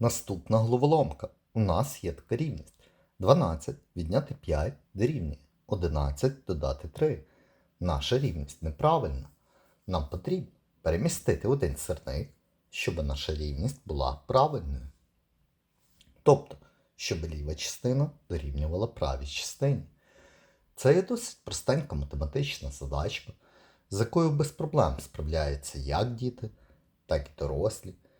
Наступна головоломка. У нас є така рівність. 12 відняти 5 дорівнює 11 додати 3. Наша рівність неправильна. Нам потрібно перемістити один сирник, щоб наша рівність була правильною. Тобто, щоб ліва частина дорівнювала правій частині. Це є досить простенька математична задачка, з якою без проблем справляються як діти, так і дорослі.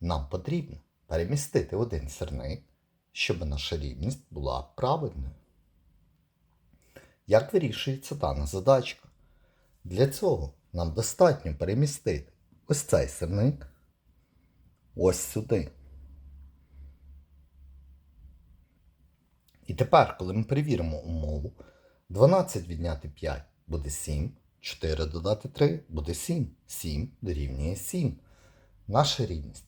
Нам потрібно перемістити один сирник, щоб наша рівність була правильною. Як вирішується дана задачка? Для цього нам достатньо перемістити ось цей сирник ось сюди. І тепер, коли ми перевіримо умову, 12 відняти 5 буде 7, 4 додати 3 буде 7, 7 дорівнює 7. Наша рівність